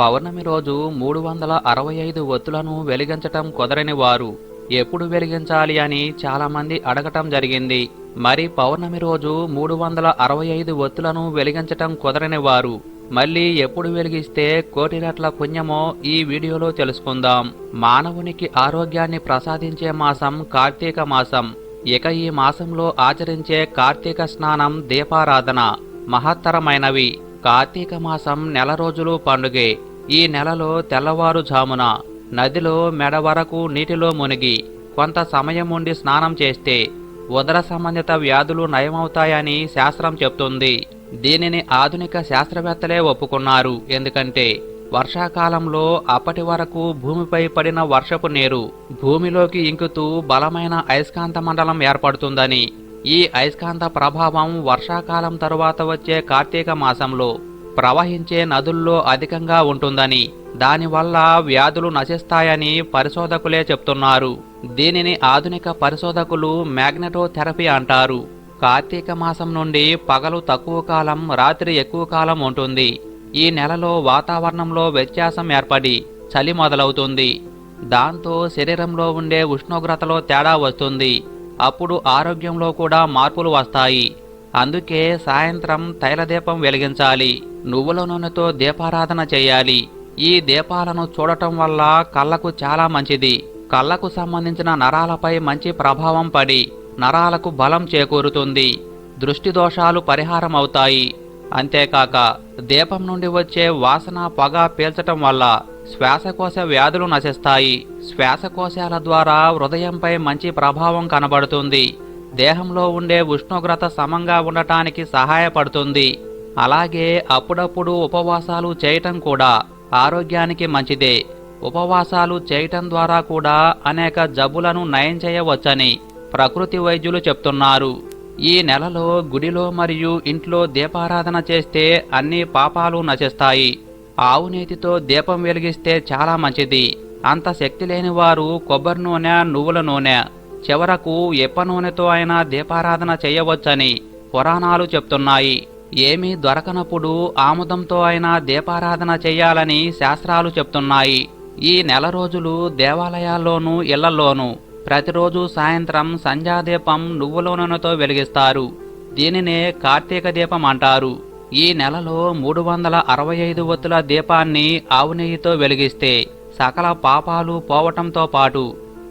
పౌర్ణమి రోజు మూడు వందల అరవై ఐదు ఒత్తులను వెలిగించటం కుదరని వారు ఎప్పుడు వెలిగించాలి అని చాలామంది అడగటం జరిగింది. మరి పౌర్ణమి రోజు మూడు వందల అరవై ఐదు ఒత్తులను వెలిగించటం కుదరని వారు మళ్ళీ ఎప్పుడు వెలిగిస్తే కోటి రెట్ల పుణ్యమో ఈ వీడియోలో తెలుసుకుందాం. మానవునికి ఆరోగ్యాన్ని ప్రసాదించే మాసం కార్తీక మాసం. ఇక ఈ మాసంలో ఆచరించే కార్తీక స్నానం దీపారాధన. మహత్తరమైనవి. కార్తీక మాసం నెల రోజులు పండుగే. ఈ నెలలో తెల్లవారుజామున నదిలో మెడ వరకు నీటిలో మునిగి కొంత సమయం ఉండి స్నానం చేస్తే ఉదర సంబంధిత వ్యాధులు నయమవుతాయని శాస్త్రం చెప్తుంది. దీనిని ఆధునిక శాస్త్రవేత్తలే ఒప్పుకున్నారు. ఎందుకంటే వర్షాకాలంలో అప్పటి వరకు భూమిపై పడిన వర్షపు నీరు భూమిలోకి ఇంకుతూ బలమైన అయస్కాంత మండలం ఏర్పడుతుందని ఈ అయస్కాంత ప్రభావం వర్షాకాలం తరువాత వచ్చే కార్తీక మాసంలో ప్రవహించే నదుల్లో అధికంగా ఉంటుందని దానివల్ల వ్యాధులు నశిస్తాయని పరిశోధకులే చెప్తున్నారు. దీనిని ఆధునిక పరిశోధకులు మ్యాగ్నెటోథెరపీ అంటారు. కార్తీక మాసం నుండి పగలు తక్కువ కాలం రాత్రి ఎక్కువ కాలం ఉంటుంది. ఈ నెలలో వాతావరణంలో వ్యత్యాసం ఏర్పడి చలి మొదలవుతుంది. దాంతో శరీరంలో ఉండే ఉష్ణోగ్రతలో తేడా వస్తుంది. అప్పుడు ఆరోగ్యంలో కూడా మార్పులు వస్తాయి. అందుకే సాయంత్రం తైలదీపం వెలిగించాలి నువ్వుల నూనెతో దీపారాధన చేయాలి. ఈ దీపాలను చూడటం వల్ల కళ్ళకు చాలా మంచిది. కళ్ళకు సంబంధించిన నరాలపై మంచి ప్రభావం పడి నరాలకు బలం చేకూరుతుంది. దృష్టి దోషాలు పరిహారం అవుతాయి. అంతేకాక దీపం నుండి వచ్చే వాసన పొగ పీల్చటం వల్ల శ్వాసకోశ వ్యాధులు నశిస్తాయి. శ్వాసకోశాల ద్వారా హృదయంపై మంచి ప్రభావం కనబడుతుంది. దేహంలో ఉండే ఉష్ణోగ్రత సమంగా ఉండటానికి సహాయపడుతుంది. అలాగే అప్పుడప్పుడు ఉపవాసాలు చేయటం కూడా ఆరోగ్యానికి మంచిదే. ఉపవాసాలు చేయటం ద్వారా కూడా అనేక జబ్బులను నయం చేయవచ్చని ప్రకృతి వైద్యులు చెప్తున్నారు. ఈ నెలలో గుడిలో మరియు ఇంట్లో దీపారాధన చేస్తే అన్ని పాపాలు నశిస్తాయి. ఆవు నేతితో దీపం వెలిగిస్తే చాలా మంచిది. అంత శక్తి లేని వారు కొబ్బరి నూనె నువ్వుల నూనె చివరకు ఎప్ప నూనెతో అయినా దీపారాధన చేయవచ్చని పురాణాలు చెప్తున్నాయి. ఏమీ దొరకనప్పుడు ఆముదంతో అయినా దీపారాధన చేయాలని శాస్త్రాలు చెప్తున్నాయి. ఈ నెల రోజులు దేవాలయాల్లోనూ ఇళ్ళలోనూ ప్రతిరోజు సాయంత్రం సంధ్యాదీపం నువ్వుల నూనెతో వెలిగిస్తారు. దీనినే కార్తీక దీపం అంటారు. ఈ నెలలో మూడు వందల అరవై ఐదు ఒత్తుల దీపాన్ని ఆవునెయ్యితో వెలిగిస్తే సకల పాపాలు పోవటంతో పాటు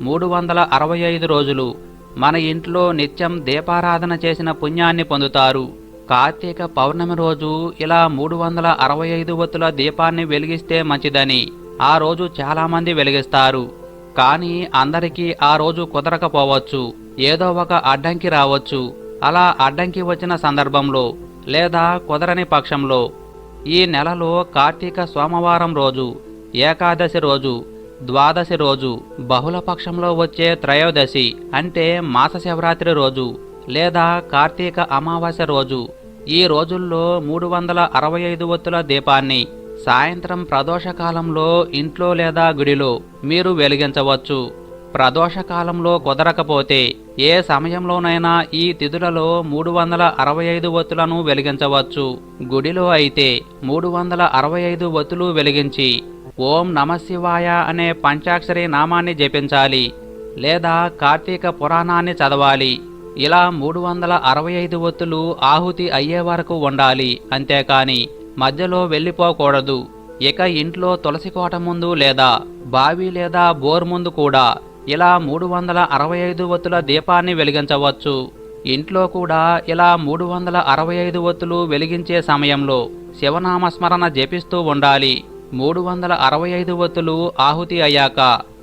మూడు వందల అరవై ఐదు రోజులు మన ఇంట్లో నిత్యం దీపారాధన చేసిన పుణ్యాన్ని పొందుతారు. కార్తీక పౌర్ణమి రోజు ఇలా మూడు వందల అరవై ఐదు వత్తుల దీపాన్ని వెలిగిస్తే మంచిదని ఆ రోజు చాలామంది వెలిగిస్తారు. కానీ అందరికీ ఆ రోజు కుదరకపోవచ్చు. ఏదో ఒక అడ్డంకి రావచ్చు. అలా అడ్డంకి వచ్చిన సందర్భంలో లేదా కుదరని పక్షంలో ఈ నెలలో కార్తీక సోమవారం రోజు ఏకాదశి రోజు ద్వాదశి రోజు బహుళపక్షంలో వచ్చే త్రయోదశి అంటే మాస శివరాత్రి రోజు లేదా కార్తీక అమావాస్య రోజు. ఈ రోజుల్లో మూడు వందల అరవై ఐదు ఒత్తుల దీపాన్ని సాయంత్రం ప్రదోషకాలంలో ఇంట్లో లేదా గుడిలో మీరు వెలిగించవచ్చు. ప్రదోషకాలంలో కుదరకపోతే ఏ సమయంలోనైనా ఈ తిథులలో మూడు వందల అరవై ఐదు ఒత్తులను వెలిగించవచ్చు. గుడిలో అయితే మూడు వందల అరవై ఐదు ఒత్తులు వెలిగించి ఓం నమశివాయ అనే పంచాక్షరి నామాన్ని జపించాలి లేదా కార్తీక పురాణాన్ని చదవాలి. ఇలా మూడు వందల అరవై ఐదు ఒత్తులు ఆహుతి అయ్యే వరకు ఉండాలి. అంతేకాని మధ్యలో వెళ్ళిపోకూడదు. ఇక ఇంట్లో తులసి కోట ముందు లేదా బావి లేదా బోర్ ముందు కూడా ఇలా మూడు వందల అరవై ఐదు ఒత్తుల దీపాన్ని వెలిగించవచ్చు. ఇంట్లో కూడా ఇలా మూడు వందల అరవై ఐదు ఒత్తులు వెలిగించే సమయంలో శివనామస్మరణ జపిస్తూ ఉండాలి. మూడు వందల అరవై ఐదు వత్తులు ఆహుతి అయ్యాక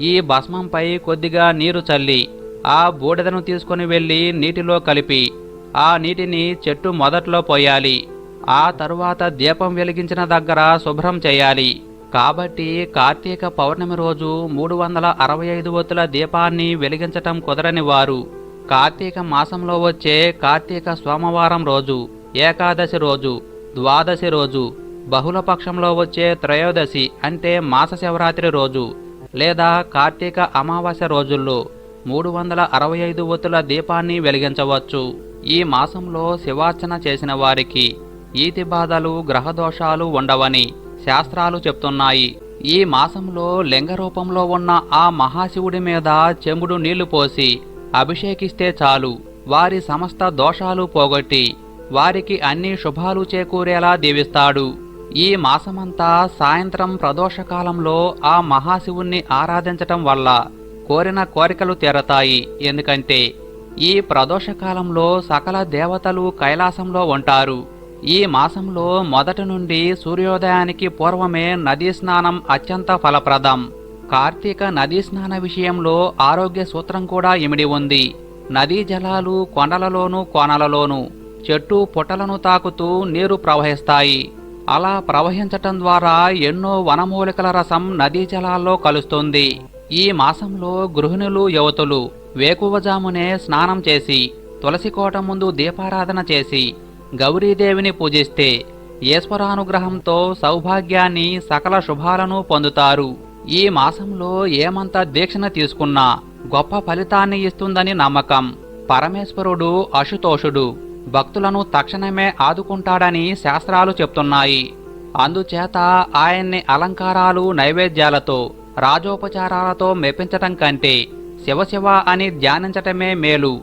ఈ భస్మంపై కొద్దిగా నీరు చల్లి ఆ బూడిదను తీసుకొని వెళ్ళి నీటిలో కలిపి ఆ నీటిని చెట్టు మొదట్లో పోయాలి ఆ తరువాత దీపం వెలిగించిన దగ్గర శుభ్రం చేయాలి. కాబట్టి కార్తీక పౌర్ణమి రోజు మూడు వందల అరవై ఐదు వత్తుల దీపాన్ని వెలిగించటం కుదరని వారు కార్తీక మాసంలో వచ్చే కార్తీక సోమవారం రోజు ఏకాదశి రోజు ద్వాదశి రోజు బహుళపక్షంలో వచ్చే త్రయోదశి అంటే మాస శివరాత్రి రోజు లేదా కార్తీక అమావాస్య రోజుల్లో మూడు వందల అరవై ఐదు ఒత్తుల దీపాన్ని వెలిగించవచ్చు. ఈ మాసంలో శివార్చన చేసిన వారికి ఈతి బాధలు గ్రహదోషాలు ఉండవని శాస్త్రాలు చెప్తున్నాయి. ఈ మాసంలో లింగ రూపంలో ఉన్న ఆ మహాశివుడి మీద చెంబుడు నీళ్ళు పోసి అభిషేకిస్తే చాలు. వారి సమస్త దోషాలు పోగొట్టి వారికి అన్ని శుభాలు చేకూరేలా దీవిస్తాడు. ఈ మాసమంతా సాయంత్రం ప్రదోషకాలంలో ఆ మహాశివుణ్ణి ఆరాధించటం వల్ల కోరిన కోరికలు తీరతాయి. ఎందుకంటే ఈ ప్రదోషకాలంలో సకల దేవతలు కైలాసంలో ఉంటారు. ఈ మాసంలో మొదటి నుండి సూర్యోదయానికి పూర్వమే నదీ స్నానం అత్యంత ఫలప్రదం. కార్తీక నదీ స్నాన విషయంలో ఆరోగ్య సూత్రం కూడా ఇమిడి ఉంది. నదీ జలాలు కొండలలోనూ కోనలలోనూ చెట్టు పుట్టలను తాకుతూ నీరు ప్రవహిస్తాయి. అలా ప్రవహించటం ద్వారా ఎన్నో వనమూలికల రసం నదీ జలాల్లో కలుస్తుంది. ఈ మాసంలో గృహిణులు యువతులు వేకువజామునే స్నానం చేసి తులసి కోట ముందు దీపారాధన చేసి గౌరీదేవిని పూజిస్తే ఈశ్వరానుగ్రహంతో సౌభాగ్యాన్ని సకల శుభాలను పొందుతారు. ఈ మాసంలో ఏమంత దీక్షణ తీసుకున్నా గొప్ప ఫలితాన్ని ఇస్తుందని నమ్మకం. పరమేశ్వరుడు అశుతోషుడు. భక్తులను తక్షణమే ఆదుకుంటాడని శాస్త్రాలు చెప్తున్నాయి. అందుచేత ఆయన్ని అలంకారాలు నైవేద్యాలతో రాజోపచారాలతో మెప్పించటం కంటే శివశివ అని ధ్యానించటమే మేలు.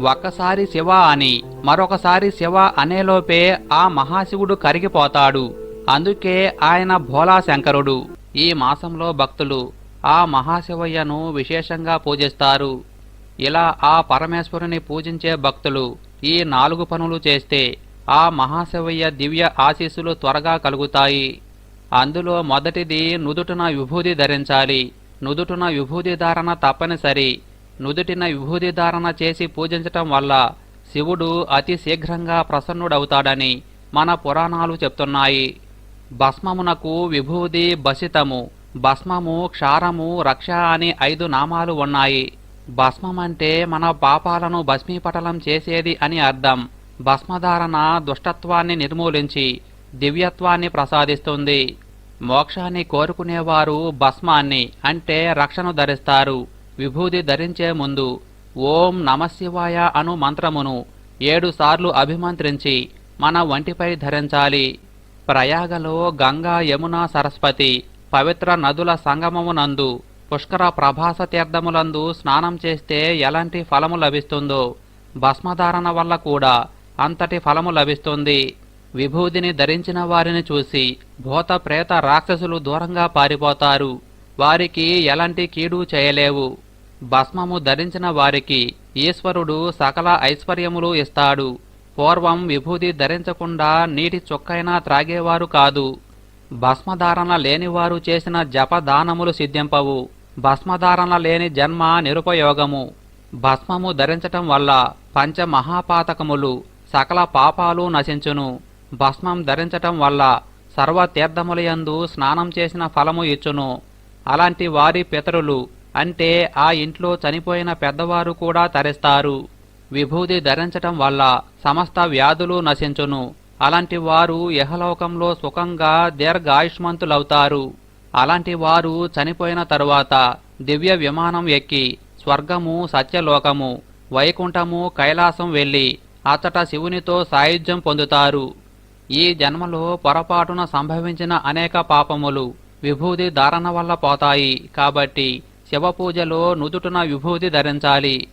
ఒక్కసారి శివ అని మరొకసారి శివ అనేలోపే ఆ మహాశివుడు కరిగిపోతాడు. అందుకే ఆయన భోలా శంకరుడు ఈ మాసంలో భక్తులు ఆ మహాశివయ్యను విశేషంగా పూజిస్తారు. ఇలా ఆ పరమేశ్వరుని పూజించే భక్తులు ఈ నాలుగు పనులు చేస్తే ఆ మహాశివయ్య దివ్య ఆశీస్సులు త్వరగా కలుగుతాయి. అందులో మొదటిది నుదుటున విభూది ధరించాలి. నుదుటున విభూది ధారణ తప్పనిసరి. నుదుటిన విభూది ధారణ చేసి పూజించటం వల్ల శివుడు అతి శీఘ్రంగా ప్రసన్నుడవుతాడని మన పురాణాలు చెప్తున్నాయి. భస్మమునకు విభూది బసితము భస్మము క్షారము రక్ష అని ఐదు నామాలు ఉన్నాయి. భస్మం అంటే మన పాపాలను భస్మీపటలం చేసేది అని అర్థం. భస్మధారణ దుష్టత్వాన్ని నిర్మూలించి దివ్యత్వాన్ని ప్రసాదిస్తుంది. మోక్షాన్ని కోరుకునేవారు భస్మాన్ని అంటే రక్షను ధరిస్తారు. విభూది ధరించే ముందు ఓం నమశివాయ అను మంత్రమును ఏడుసార్లు అభిమంత్రించి మన వంటిపై ధరించాలి. ప్రయాగలో గంగా యమున సరస్వతి పవిత్ర నదుల సంగమమునందు పుష్కర ప్రభాస తీర్థములందు స్నానం చేస్తే ఎలాంటి ఫలము లభిస్తుందో భస్మధారణ వల్ల కూడా అంతటి ఫలము లభిస్తుంది. విభూదిని ధరించిన వారిని చూసి భూత ప్రేత రాక్షసులు దూరంగా పారిపోతారు. వారికి ఎలాంటి కీడు చేయలేవు. భస్మము ధరించిన వారికి ఈశ్వరుడు సకల ఐశ్వర్యములు ఇస్తాడు. పూర్వం విభూది ధరించకుండా నీటి చుక్కైనా త్రాగేవారు కాదు. భస్మధారణ లేనివారు చేసిన జపదానములు సిద్ధింపవు. భస్మధారణ లేని జన్మ నిరుపయోగము. భస్మము ధరించటం వల్ల పంచమహాపాతకములు సకల పాపాలు నశించును. భస్మం ధరించటం వల్ల సర్వ తీర్థములయందు స్నానం చేసిన ఫలము ఇచ్చును. అలాంటి వారి పితరులు అంటే ఆ ఇంట్లో చనిపోయిన పెద్దవారు కూడా తరిస్తారు. విభూది ధరించటం వల్ల సమస్త వ్యాధులు నశించును. అలాంటి వారు యహలోకంలో సుఖంగా దీర్ఘాయుష్మంతులవుతారు. అలాంటి వారు చనిపోయిన తరువాత దివ్య విమానం ఎక్కి స్వర్గము సత్యలోకము వైకుంఠము కైలాసం వెళ్ళి అతట శివునితో సాయుధ్యం పొందుతారు. ఈ జన్మలో పొరపాటున సంభవించిన అనేక పాపములు విభూది ధారణ వల్ల పోతాయి. కాబట్టి శివపూజలో నుదుటున విభూతి ధరించాలి.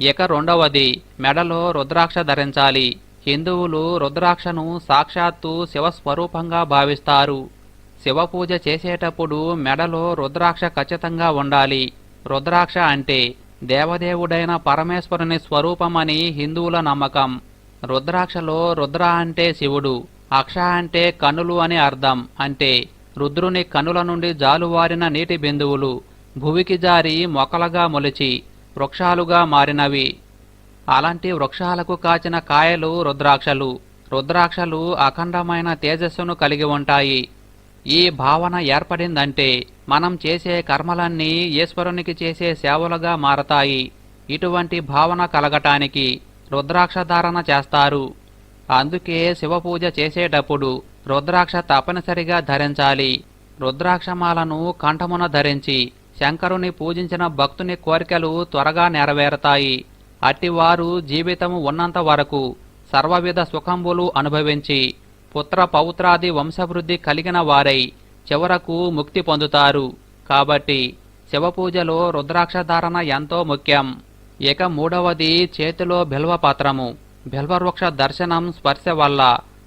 ఇక రెండవది మెడలో రుద్రాక్ష ధరించాలి. హిందువులు రుద్రాక్షను సాక్షాత్తు శివస్వరూపంగా భావిస్తారు. శివపూజ చేసేటప్పుడు మెడలో రుద్రాక్ష ఖచ్చితంగా ఉండాలి. రుద్రాక్ష అంటే దేవదేవుడైన పరమేశ్వరుని స్వరూపమని హిందువుల నమ్మకం. రుద్రాక్షలో రుద్ర అంటే శివుడు అక్ష అంటే కనులు అని అర్థం. అంటే రుద్రుని కనుల నుండి జాలువారిన నీటి బిందువులు భువికి జారి మొక్కలుగా మొలిచి వృక్షాలుగా మారినవి. అలాంటి వృక్షాలకు కాచిన కాయలు రుద్రాక్షలు. రుద్రాక్షలు అఖండమైన తేజస్సును కలిగి ఉంటాయి. ఈ భావన ఏర్పడిందంటే మనం చేసే కర్మలన్నీ ఈశ్వరునికి చేసే సేవలుగా మారతాయి. ఇటువంటి భావన కలగటానికి రుద్రాక్ష ధారణ చేస్తారు. అందుకే శివపూజ చేసేటప్పుడు రుద్రాక్ష తప్పనిసరిగా ధరించాలి. రుద్రాక్షమాలను కంఠమున ధరించి శంకరుని పూజించిన భక్తుని కోరికలు త్వరగా నెరవేరతాయి. అట్టివారు జీవితము ఉన్నంత వరకు సర్వవిధ సుఖంబులు అనుభవించి పుత్ర పౌత్రాది వంశవృద్ధి కలిగిన వారై చివరకు ముక్తి పొందుతారు. కాబట్టి శివపూజలో రుద్రాక్షధారణ ఎంతో ముఖ్యం. ఇక మూడవది చేతిలో బిల్వపత్రము. బిల్వవృక్ష దర్శనం స్పర్శ వల్ల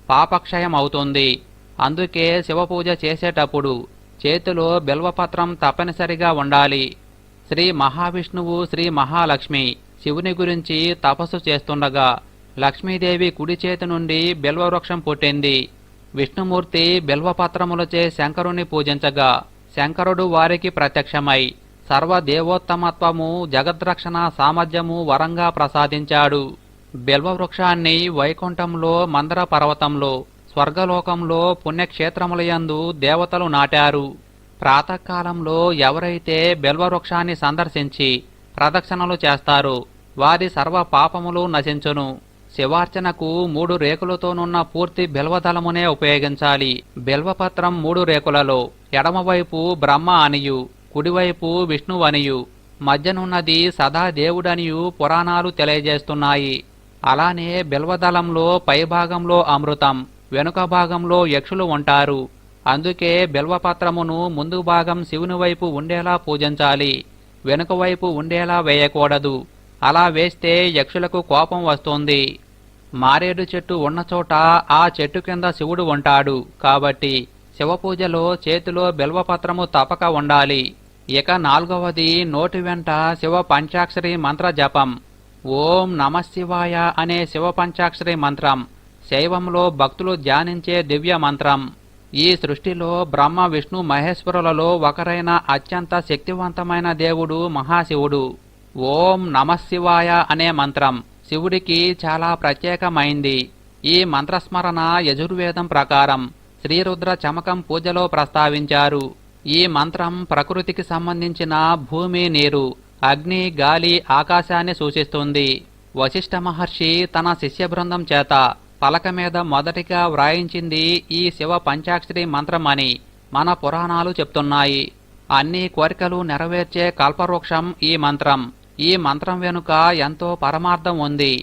పాపక్షయం అవుతుంది. అందుకే శివపూజ చేసేటప్పుడు చేతిలో బిల్వపత్రం తప్పనిసరిగా ఉండాలి. శ్రీ మహావిష్ణువు శ్రీ మహాలక్ష్మి శివుని గురించి తపస్సు చేస్తుండగా లక్ష్మీదేవి కుడి చేతి నుండి బిల్వవృక్షం పుట్టింది. విష్ణుమూర్తి బిల్వపత్రములచే శంకరుని పూజించగా శంకరుడు వారికి ప్రత్యక్షమై సర్వదేవోత్తమత్వము జగద్రక్షణ సామర్థ్యము వరంగా ప్రసాదించాడు. బిల్వవృక్షాన్ని వైకుంఠంలో మందర పర్వతంలో స్వర్గలోకంలో పుణ్యక్షేత్రములయందు దేవతలు నాటారు. ప్రాతకాలంలో ఎవరైతే బిల్వవృక్షాన్ని సందర్శించి ప్రదక్షిణలు చేస్తారో వారి సర్వ పాపములు నశించును. శివార్చనకు మూడు రేకులతోనున్న పూర్తి బిల్వదళమునే ఉపయోగించాలి. బిల్వపత్రం మూడు రేకులలో ఎడమవైపు బ్రహ్మ అనియు కుడివైపు విష్ణువు అనియు మధ్యనున్నది సదా దేవుడనియు పురాణాలు తెలియజేస్తున్నాయి. అలానే బిల్వదళంలో పైభాగంలో అమృతం వెనుక భాగంలో యక్షులు ఉంటారు. అందుకే బిల్వపత్రమును ముందు భాగం శివుని వైపు ఉండేలా పూజించాలి వెనుక వైపు ఉండేలా వేయకూడదు. అలా వేస్తే యక్షులకు కోపం వస్తుంది. మారేడు చెట్టు ఉన్న చోట ఆ చెట్టు కింద శివుడు ఉంటాడు. కాబట్టి శివపూజలో చేతిలో బిల్వపత్రము తప్పక ఉండాలి. ఇక నాలుగవది నోటి వెంట శివ పంచాక్షరి మంత్ర జపం. ఓం నమశివాయ అనే శివ పంచాక్షరి మంత్రం. శైవంలో భక్తులు ధ్యానించే దివ్య మంత్రం. ఈ సృష్టిలో బ్రహ్మ విష్ణు మహేశ్వరులలో ఒకరైన అత్యంత శక్తివంతమైన దేవుడు మహాశివుడు. ఓం నమశివాయ అనే మంత్రం శివుడికి చాలా ప్రత్యేకమైంది. ఈ మంత్రస్మరణ యజుర్వేదం ప్రకారం శ్రీరుద్ర చమకం పూజలో ప్రస్తావించారు. ఈ మంత్రం ప్రకృతికి సంబంధించిన భూమి నీరు అగ్ని గాలి ఆకాశాన్ని సూచిస్తుంది. వశిష్ఠ మహర్షి తన శిష్య బృందం చేత పలక మీద మొదటిగా వ్రాయించింది ఈ శివ పంచాక్షరి మంత్రం అని మన పురాణాలు చెప్తున్నాయి. అన్ని కోరికలు నెరవేర్చే కల్పవృక్షం ఈ మంత్రం. ఈ మంత్రం వెనుక ఎంతో పరమార్థం ఉంది.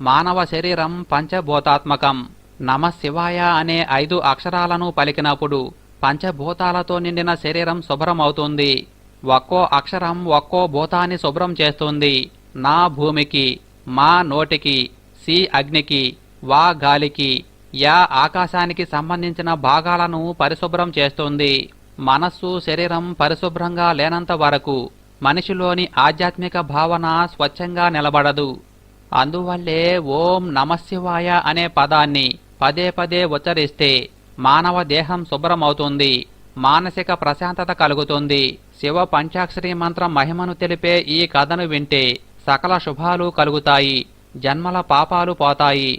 మానవ శరీరం పంచభూతాత్మకం. నమ శివాయ అనే ఐదు అక్షరాలను పలికినప్పుడు పంచభూతాలతో నిండిన శరీరం శుభ్రమవుతుంది. ఒక్కో అక్షరం ఒక్కో భూతాన్ని శుభ్రం చేస్తుంది. నా భూమికి మా నోటికి సి అగ్నికి వా గాలికి యా ఆకాశానికి సంబంధించిన భాగాలను పరిశుభ్రం చేస్తుంది. మనస్సు శరీరం పరిశుభ్రంగా లేనంత వరకు మనిషిలోని ఆధ్యాత్మిక భావన స్వచ్ఛంగా నిలబడదు. అందువల్లే ఓం నమశివాయ అనే పదాన్ని పదే పదే ఉచ్చరిస్తే మానవ దేహం శుభ్రమవుతుంది మానసిక ప్రశాంతత కలుగుతుంది. శివ పంచాక్షరి మంత్రం మహిమను తెలిపే ఈ కథను వింటే సకల శుభాలు కలుగుతాయి జన్మల పాపాలు పోతాయి.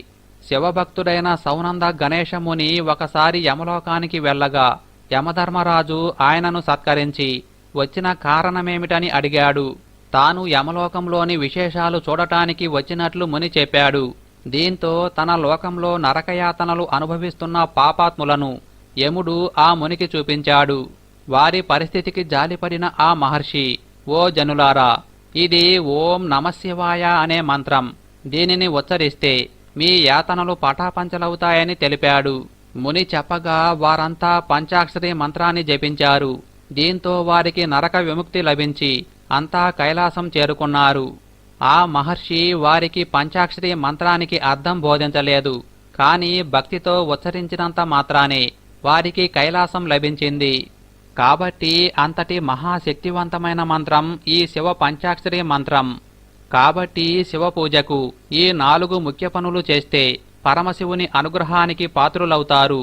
శివభక్తుడైన సౌనంద గణేశముని ఒకసారి యమలోకానికి వెళ్ళగా యమధర్మరాజు ఆయనను సత్కరించి వచ్చిన కారణమేమిటని అడిగాడు. తాను యమలోకంలోని విశేషాలు చూడటానికి వచ్చినట్లు ముని చెప్పాడు. దీంతో తన లోకంలో నరకయాతనలు అనుభవిస్తున్న పాపాత్ములను యముడు ఆ మునికి చూపించాడు. వారి పరిస్థితికి జాలిపడిన ఆ మహర్షి ఓ జనులారా ఇది ఓం నమశివాయ అనే మంత్రం. దీనిని ఉచ్చరిస్తే మీ యాతనలు పటాపంచలవుతాయని తెలిపాడు. ముని చెప్పగా వారంతా పంచాక్షరి మంత్రాన్ని జపించారు. దీంతో వారికి నరక విముక్తి లభించి అంతా కైలాసం చేరుకున్నారు. ఆ మహర్షి వారికి పంచాక్షరి మంత్రానికి అర్థం బోధించలేదు. కాని భక్తితో ఉచ్చరించినంత మాత్రానే వారికి కైలాసం లభించింది. కాబట్టి అంతటి మహాశక్తివంతమైన మంత్రం ఈ శివ పంచాక్షరి మంత్రం. కాబట్టి శివ పూజకు ఈ నాలుగు ముఖ్య పనులు చేస్తే పరమశివుని అనుగ్రహానికి పాత్రులవుతారు.